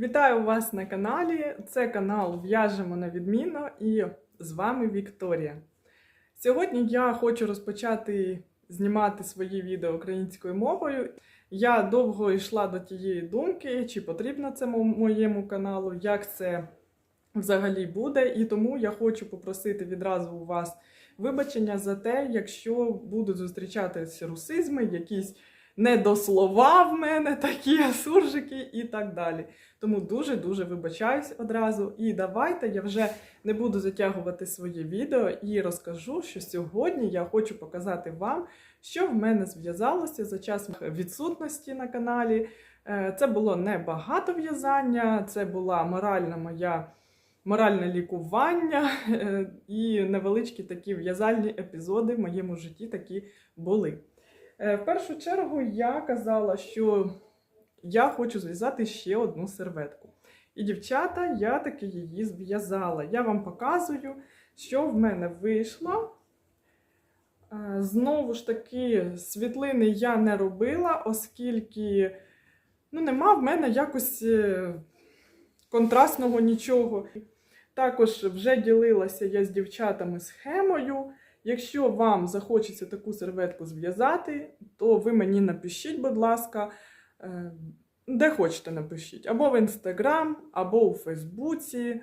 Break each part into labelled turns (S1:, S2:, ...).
S1: Вітаю вас на каналі. Це канал В'яжемо на відмінно і з вами Вікторія. Сьогодні я хочу розпочати знімати свої відео українською мовою. Я довго йшла до тієї думки, чи потрібно це моєму каналу, як це взагалі буде. І тому я хочу попросити відразу у вас вибачення за те, якщо будуть зустрічатися русизми, якісь недослова в мене, такі суржики і так далі. Тому дуже-дуже вибачаюсь одразу. І давайте я вже не буду затягувати своє відео і розкажу, що сьогодні я хочу показати вам, що в мене зв'язалося за час відсутності на каналі. Е, Це було не багато в'язання, це була моральна моя. Моральне лікування е, і невеличкі такі в'язальні епізоди в моєму житті такі були. Е, В першу чергу я казала, що я хочу зв'язати ще одну серветку. І, дівчата, я таки її зв'язала. Я вам показую, що в мене вийшло. Е, Знову ж таки, світлини я не робила, оскільки ну, нема в мене якось е, контрастного нічого. Також вже ділилася я з дівчатами схемою. Якщо вам захочеться таку серветку зв'язати, то ви мені напишіть, будь ласка, е, де хочете напишіть, або в інстаграм, або у Фейсбуці.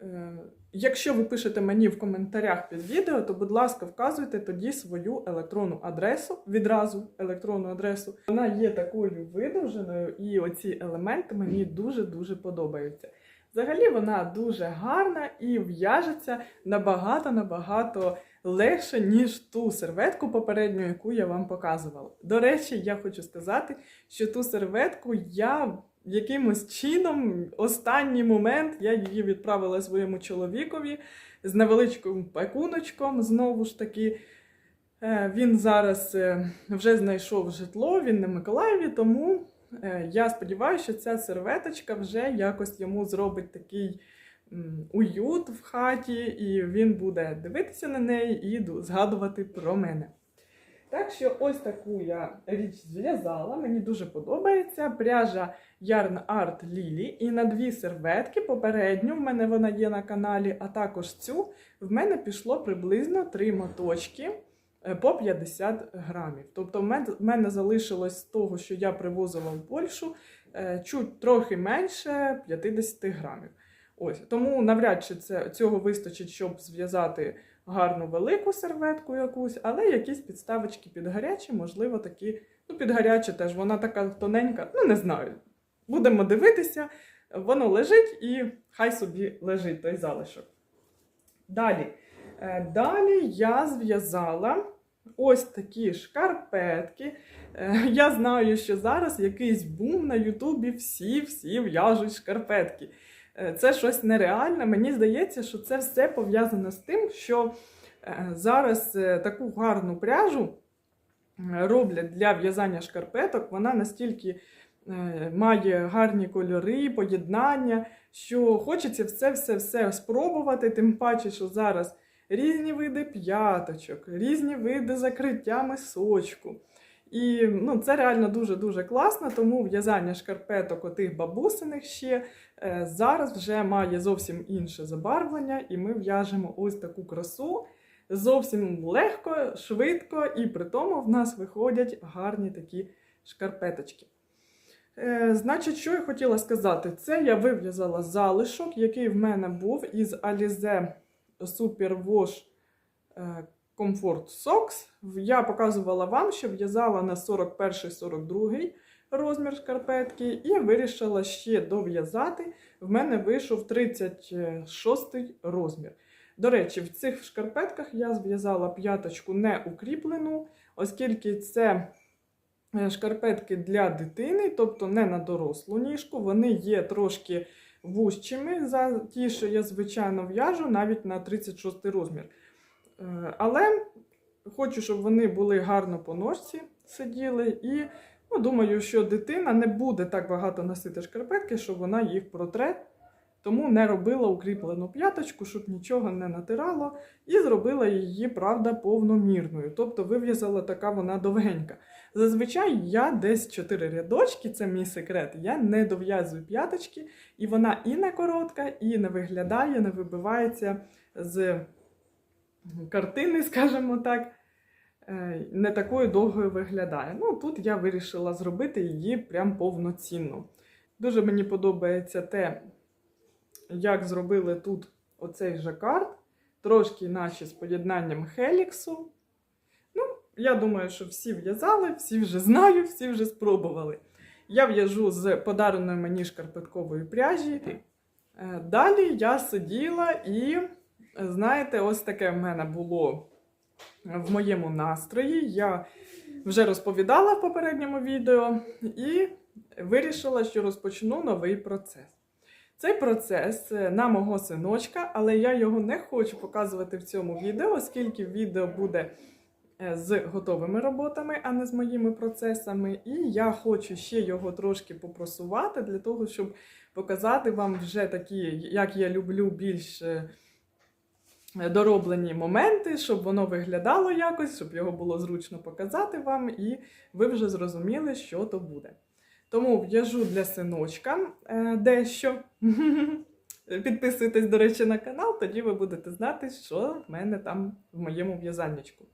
S1: Е, Якщо ви пишете мені в коментарях під відео, то, будь ласка, вказуйте тоді свою електронну адресу, відразу електронну адресу. Вона є такою видовженою, і оці елементи мені дуже-дуже подобаються. Взагалі вона дуже гарна і в'яжеться набагато-набагато легше, ніж ту серветку попередню, яку я вам показувала. До речі, я хочу сказати, що ту серветку я якимось чином, останній момент, я її відправила своєму чоловікові з невеличким пакуночком, знову ж таки. Е, Він зараз е, вже знайшов житло, він на Миколаєві, тому я сподіваюся, що ця серветочка вже якось йому зробить такий уют в хаті, і він буде дивитися на неї і згадувати про мене. Так що ось таку я річ зв'язала, мені дуже подобається. Пряжа Yarn Art Lily. І на дві серветки попередню, в мене вона є на каналі, а також цю, в мене пішло приблизно три моточки е, по 50 грамів. Тобто, в мене залишилось з того, що я привозила в Польщу, е, чуть трохи менше 50 грамів. Ось тому навряд чи це цього вистачить, щоб зв'язати гарну велику серветку якусь, але якісь підставочки під гарячі, можливо, такі. Ну, під гарячі теж вона така тоненька, ну не знаю. Будемо дивитися, воно лежить і хай собі лежить той залишок. Далі. Е, Далі я зв'язала ось такі шкарпетки. Е, Я знаю, що зараз якийсь бум на Ютубі, всі-всі в'яжуть шкарпетки. Е, Це щось нереальне. Мені здається, що це все пов'язано з тим, що е, зараз таку гарну пряжу роблять для в'язання шкарпеток. Вона настільки має гарні кольори, поєднання, що хочеться все-все-все спробувати, тим паче, що зараз різні види п'яточок, різні види закриття мисочку. І ну, це реально дуже-дуже класно, тому в'язання шкарпеток отих бабусиних ще е, зараз вже має зовсім інше забарвлення, і ми в'яжемо ось таку красу зовсім легко, швидко, і при тому в нас виходять гарні такі шкарпеточки. Е, значить, що я хотіла сказати, це я вив'язала залишок, який в мене був із Alize Super Wash Comfort Socks. Я показувала вам, що в'язала на 41-42 розмір шкарпетки, і вирішила ще дов'язати. В мене вийшов 36 розмір. До речі, в цих шкарпетках я зв'язала п'яточку не укріплену, оскільки це е, шкарпетки для дитини, тобто не на дорослу ніжку. Вони є трошки вужчими за ті, що я звичайно в'яжу, навіть на 36 розмір. Е, Але хочу, щоб вони були гарно по ножці сиділи. І ну, думаю, що дитина не буде так багато носити шкарпетки, щоб вона їх протре. Тому не робила укріплену п'яточку, щоб нічого не натирало, і зробила її, правда, повномірною. Тобто вив'язала така вона довгенька. Зазвичай я десь 4 рядочки, це мій секрет. Я не дов'язую п'яточки, і вона і не коротка, і не виглядає, не вибивається з картини, скажімо так. е, Не такою довгою виглядає. Ну, тут я вирішила зробити її прям повноцінну. Дуже мені подобається те, як зробили тут оцей жакард, трошки наче з поєднанням хеліксу. Я думаю, що всі в'язали, всі вже знають, всі вже спробували. Я в'яжу з подареної мені шкарпеткової пряжі. Е, Далі я сиділа і, знаєте, ось таке в мене було в моєму настрої. Я вже розповідала в попередньому відео і вирішила, що розпочну новий процес. Цей процес е, на мого синочка, але я його не хочу показувати в цьому відео, оскільки відео буде з готовими роботами, а не з моїми процесами. І я хочу ще його трошки попросувати для того, щоб показати вам вже такі, як я люблю, більш е, дороблені моменти, щоб воно виглядало якось, щоб його було зручно показати вам, і ви вже зрозуміли, що то буде. Тому в'яжу для синочка е, дещо. Підписуйтесь, до речі, на канал, тоді ви будете знати, що в мене там в моєму в'язальничку.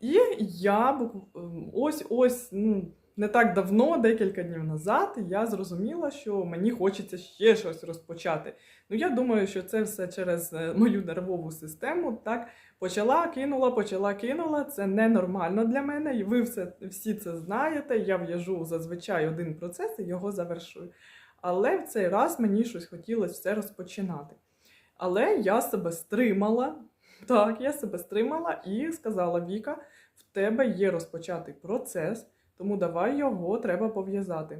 S1: І я бук- ось ось ну, не так давно, декілька днів назад, я зрозуміла, що мені хочеться ще щось розпочати. Ну, я думаю, що це все через е, мою нервову систему. Так, почала, кинула, почала, кинула. Це ненормально для мене, і ви все, всі це знаєте. Я в'яжу зазвичай один процес і його завершую. Але в цей раз мені щось хотілося все розпочинати. Але я себе стримала. Так, я себе стримала і сказала: Віка, в тебе є розпочатий процес, тому давай його треба пов'язати.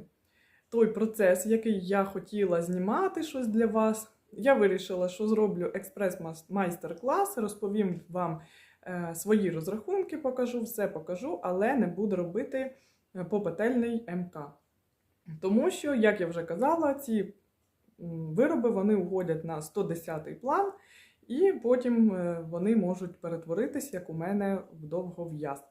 S1: Той процес, який я хотіла знімати щось для вас, я вирішила, що зроблю експрес-майстер-клас, розповім вам е, свої розрахунки, покажу, все покажу, але не буду робити е, попетельний МК. Тому що, як я вже казала, ці вироби вони угодять на 110-й план, і потім е, вони можуть перетворитись, як у мене в довгов'яз.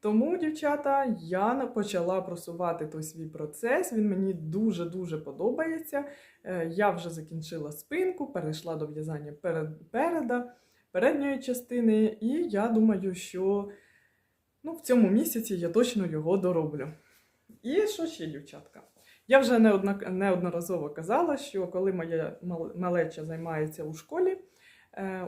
S1: Тому, дівчата, я почала просувати той свій процес. Він мені дуже-дуже подобається. Е, Я вже закінчила спинку, перейшла до в'язання перед, переда, передньої частини, і я думаю, що ну, в цьому місяці я точно його дороблю. І що ще, дівчатка? Я вже неодноразово казала, що коли моя малеча займається у школі,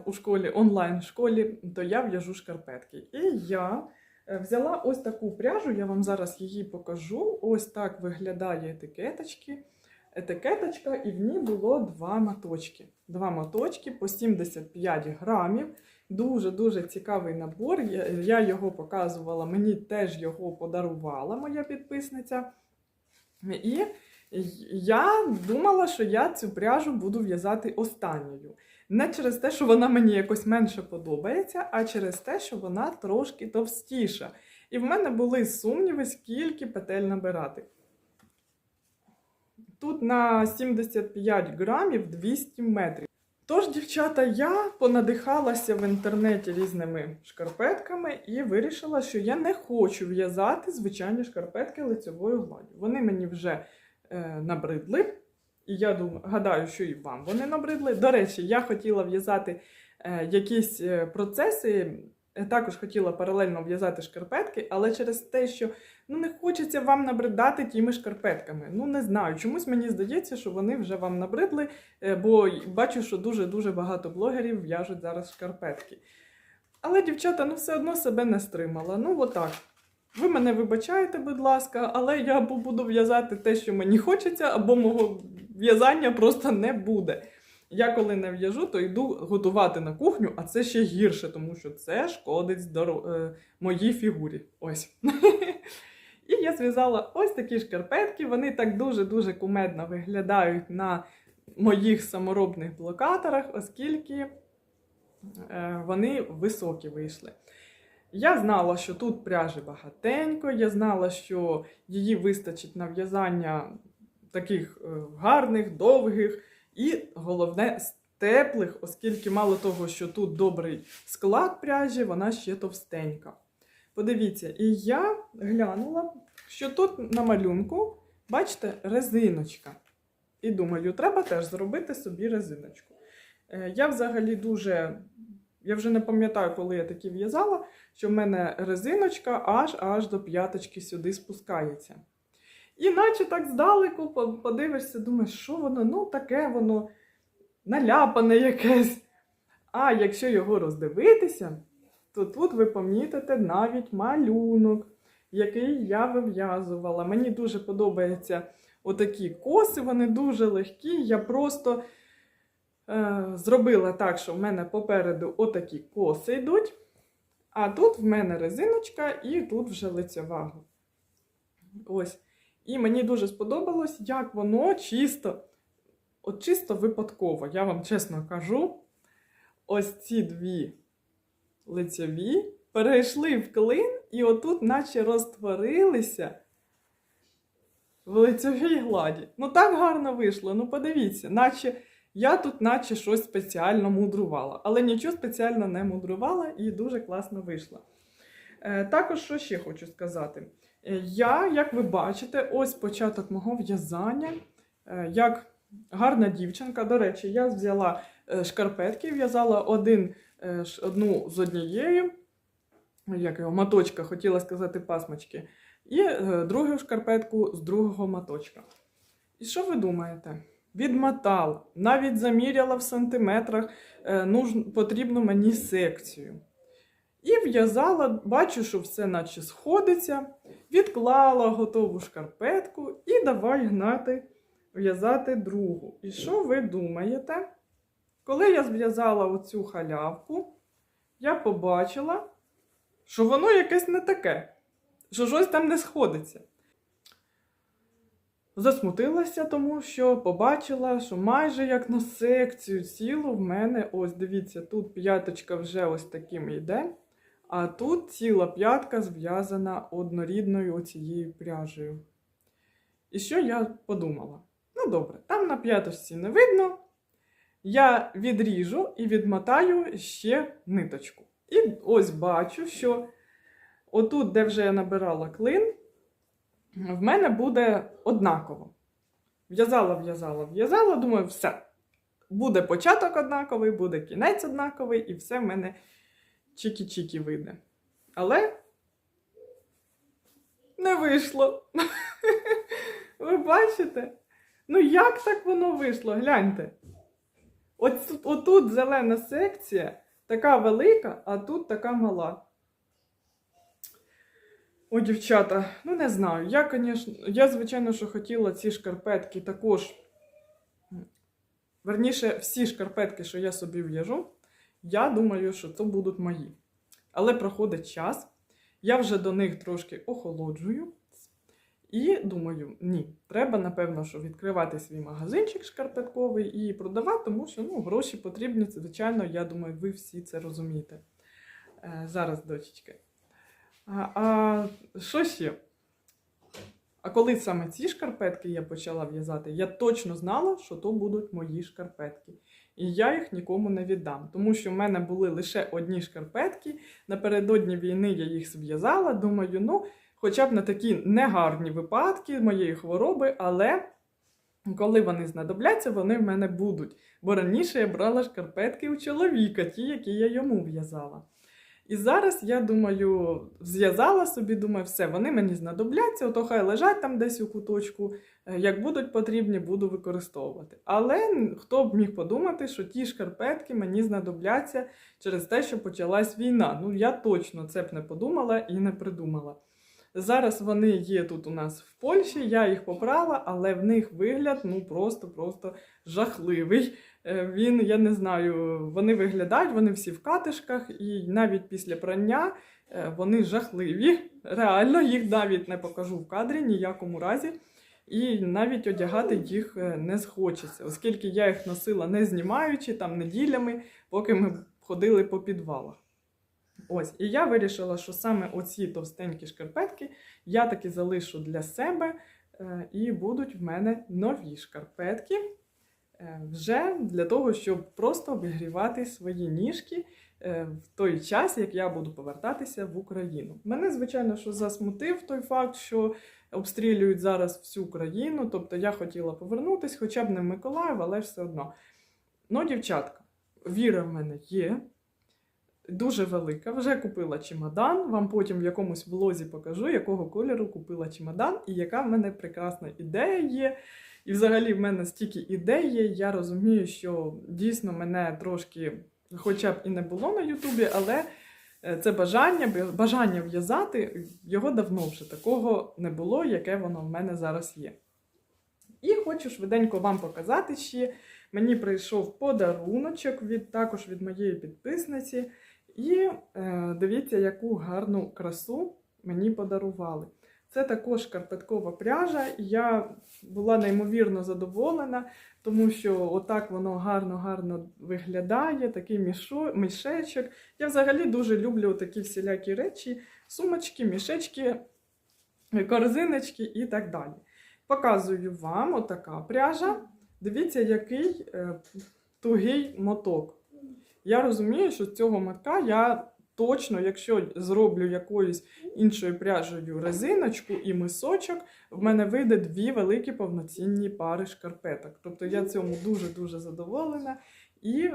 S1: у школі, онлайн-школі, то я в'яжу шкарпетки. І я е, взяла ось таку пряжу, я вам зараз її покажу. Ось так виглядає етикеточки. Етикеточка, і в ній було два моточки. Два моточки по 75 грамів. Дуже-дуже цікавий набор. Я його показувала, мені теж його подарувала моя підписниця. І я думала, що я цю пряжу буду в'язати останньою. Не через те, що вона мені якось менше подобається, а через те, що вона трошки товстіша. І в мене були сумніви, скільки петель набирати. Тут на 75 грамів 200 метрів. Тож, дівчата, я понадихалася в інтернеті різними шкарпетками і вирішила, що я не хочу в'язати звичайні шкарпетки лицевою гладдю. Вони мені вже е, набридли, і я думаю, гадаю, що і вам вони набридли. До речі, я хотіла в'язати е, якісь е, процеси. е, Також хотіла паралельно в'язати шкарпетки, але через те, що ну не хочеться вам набридати тими шкарпетками. Ну не знаю. Чомусь мені здається, що вони вже вам набридли, бо бачу, що дуже дуже багато блогерів в'яжуть зараз шкарпетки. Але дівчата, ну все одно себе не стримала. Ну отак. Ви мене вибачаєте, будь ласка, але я буду в'язати те, що мені хочеться, або мого в'язання просто не буде. Я коли не в'яжу, то йду готувати на кухню, а це ще гірше, тому що це шкодить здоро... е, моїй фігурі. Ось. І я зв'язала ось такі шкарпетки. Вони так дуже-дуже кумедно виглядають на моїх саморобних блокаторах, оскільки е, вони високі вийшли. Я знала, що тут пряжі багатенько, я знала, що її вистачить на в'язання таких е, гарних, довгих і головне теплих, оскільки мало того, що тут добрий склад пряжі, вона ще товстенька. Подивіться, і я глянула, що тут на малюнку, бачите, резиночка. І думаю, треба теж зробити собі резиночку. Е, Я взагалі дуже. Я вже не пам'ятаю, коли я такі в'язала, що в мене резиночка аж аж до п'яточки сюди спускається. І наче так здалеку подивишся, думаєш, що воно, ну таке воно наляпане якесь. А якщо його роздивитися, то тут ви помітите навіть малюнок, який я вив'язувала. Мені дуже подобаються отакі коси, вони дуже легкі. Я просто е, зробила так, що в мене попереду отакі коси йдуть. А тут в мене резиночка і тут вже лицьова. Ось. І мені дуже сподобалось, як воно чисто, от чисто випадково, я вам чесно кажу, ось ці дві лицьові перейшли в клин, і отут, наче розтворилися в лицьовій гладі. Ну так гарно вийшло. Ну подивіться, наче я тут, наче щось спеціально мудрувала, але нічого спеціально не мудрувала і дуже класно вийшло. Е, також, що ще хочу сказати. Е, Я, як ви бачите, ось початок мого в'язання. Е, Як гарна дівчинка. До речі, я взяла е, шкарпетки, в'язала один, одну з однією, як його, моточка, хотіла сказати пасмочки, і другу шкарпетку з другого моточка. І що ви думаєте? Відмотала, навіть заміряла в сантиметрах потрібну мені секцію. І в'язала, бачу, що все наче сходиться, відклала готову шкарпетку і давай гнати, в'язати другу. І що ви думаєте? Коли я зв'язала оцю халявку, я побачила, що воно якесь не таке, що щось там не сходиться. Засмутилася, тому що побачила, що майже як на секцію цілу в мене, ось дивіться, тут п'яточка вже ось таким йде, а тут ціла п'ятка зв'язана однорідною оцією пряжею. І що я подумала? Ну добре, там на п'яточці не видно. Я відріжу і відмотаю ще ниточку. І ось бачу, що отут, де вже я набирала клин, в мене буде однаково. В'язала, в'язала, в'язала, думаю, все. Буде початок однаковий, буде кінець однаковий, і все в мене чікі-чікі вийде. Але не вийшло. Ви бачите? Ну, як так воно вийшло? Гляньте. От, тут- отут зелена секція, така велика, а тут така мала. О, дівчата, ну не знаю. Я, конечно, я, звичайно, що хотіла ці шкарпетки також. Верніше, всі шкарпетки, що я собі в'яжу, я думаю, що це будуть мої. Але проходить час, я вже до них трошки охолоджую. І думаю, ні, треба, напевно, що відкривати свій магазинчик шкарпетковий і продавати, тому що ну, гроші потрібні, звичайно, я думаю, ви всі це розумієте. Е, зараз, дочечки. А, а що ще? А коли саме ці шкарпетки я почала в'язати, я точно знала, що то будуть мої шкарпетки. І я їх нікому не віддам, тому що в мене були лише одні шкарпетки. Напередодні війни я їх зв'язала. Думаю, ну, хоча б на такі негарні випадки моєї хвороби, але коли вони знадобляться, вони в мене будуть. Бо раніше я брала шкарпетки у чоловіка, ті, які я йому в'язала. І зараз я думаю, зв'язала собі, думаю, все, вони мені знадобляться, ото хай лежать там десь у куточку. е, Як будуть потрібні, буду використовувати. Але хто б міг подумати, що ті шкарпетки мені знадобляться через те, що почалась війна. Ну я точно це б не подумала і не придумала. Зараз вони є тут у нас в Польщі, я їх попрала, але в них вигляд ну просто-просто жахливий. Е, Він, я не знаю, вони виглядають, вони всі в катишках, і навіть після прання е, вони жахливі. Реально, їх навіть не покажу в кадрі ніякому разі. І навіть одягати їх е, не схочеться, оскільки я їх носила не знімаючи там неділями, поки ми ходили по підвалах. Ось, і я вирішила, що саме оці товстенькі шкарпетки я таки залишу для себе, і будуть в мене нові шкарпетки. Е, вже для того, щоб просто обігрівати свої ніжки е, в той час, як я буду повертатися в Україну. Мене, звичайно, що засмутив той факт, що обстрілюють зараз всю країну. Тобто я хотіла повернутися, хоча б не в Миколаїв, але все одно. Ну, дівчатка, віра в мене є. Дуже велика. Вже купила чемодан. Вам потім в якомусь влозі покажу, якого кольору купила чемодан, і яка в мене прекрасна ідея є. І взагалі в мене стільки ідей є. Я розумію, що дійсно мене трошки, хоча б і не було на Ютубі, але е, це бажання, бажання в'язати, його давно вже такого не було, яке воно в мене зараз є. І хочу швиденько вам показати ще. Мені прийшов подаруночок від також від моєї підписниці. І е, дивіться, яку гарну красу мені подарували. Це також шкарпеткова пряжа, я була неймовірно задоволена, тому що отак воно гарно-гарно виглядає, такий мішо, мішечок. Я взагалі дуже люблю такі всілякі речі, сумочки, мішечки, корзиночки і так далі. Показую вам отака пряжа. Дивіться, який е, тугий моток. Я розумію, що цього мотка я точно, якщо зроблю якоюсь іншою пряжею резиночку і мисочок, в мене вийде дві великі повноцінні пари шкарпеток. Тобто я цьому дуже-дуже задоволена. І,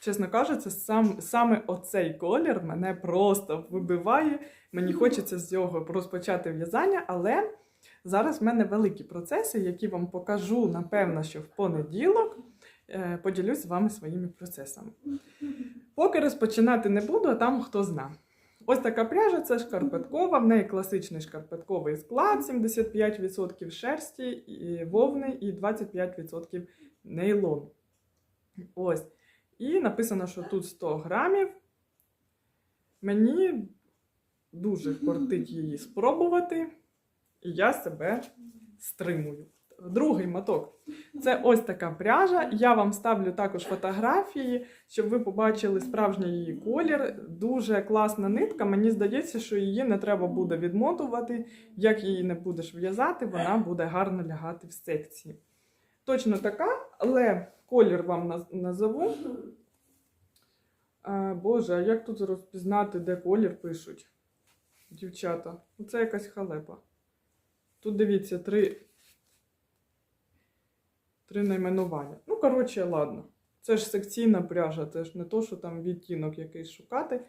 S1: чесно кажучи, сам, саме оцей колір мене просто вибиває. Мені хочеться з цього розпочати в'язання, але зараз в мене великі процеси, які вам покажу, напевно, що в понеділок. Е, Поділюсь з вами своїми процесами. Поки розпочинати не буду, а там хто зна. Ось така пряжа це шкарпеткова, в неї класичний шкарпетковий склад, 75% шерсті, і вовни і 25% нейлону. Ось. І написано, що тут 100 грамів. Мені дуже кортить її спробувати, і я себе стримую. Другий моток. Це ось така пряжа. Я вам ставлю також фотографії, щоб ви побачили справжній її колір. Дуже класна нитка. Мені здається, що її не треба буде відмотувати. Як її не будеш в'язати, вона буде гарно лягати в секції. Точно така, але колір вам назову. А, Боже, а як тут розпізнати, де колір пишуть? Дівчата, це якась халепа. Тут дивіться, три три найменування. Ну, коротше, ладно. Це ж секційна пряжа, це ж не то, що там відтінок якийсь шукати.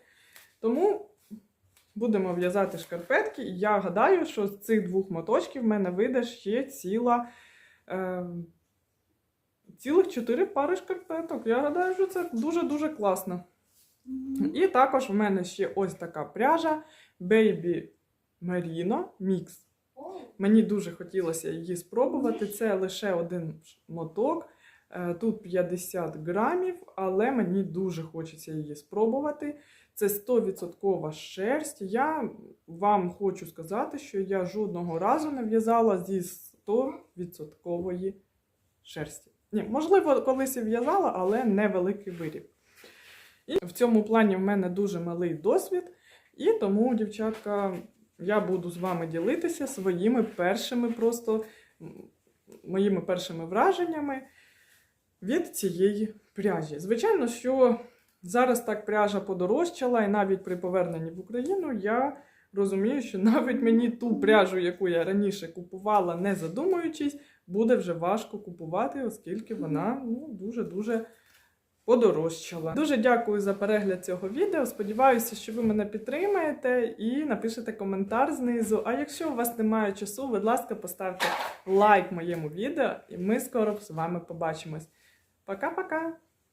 S1: Тому будемо в'язати шкарпетки. Я гадаю, що з цих двох моточків в мене вийде ще ціла. Е, цілих чотири пари шкарпеток. Я гадаю, що це дуже-дуже класно. І також в мене ще ось така пряжа Baby Merino Mix. Мені дуже хотілося її спробувати. Це лише один моток. Е, Тут 50 грамів, але мені дуже хочеться її спробувати. Це 100% шерсть. Я вам хочу сказати, що я жодного разу не в'язала зі 100% шерсті. Ні, можливо, колись і в'язала, але невеликий виріб. І в цьому плані в мене дуже малий досвід, і тому, дівчатка, я буду з вами ділитися своїми першими просто моїми першими враженнями від цієї пряжі. Звичайно, що зараз так пряжа подорожчала, і навіть при поверненні в Україну я розумію, що навіть мені ту пряжу, яку я раніше купувала, не задумуючись, буде вже важко купувати, оскільки вона ну, дуже-дуже подорожчала. Дуже дякую за перегляд цього відео. Сподіваюся, що ви мене підтримаєте і напишете коментар знизу. А якщо у вас немає часу, будь ласка, поставте лайк моєму відео, і ми скоро з вами побачимось. Пока-пока!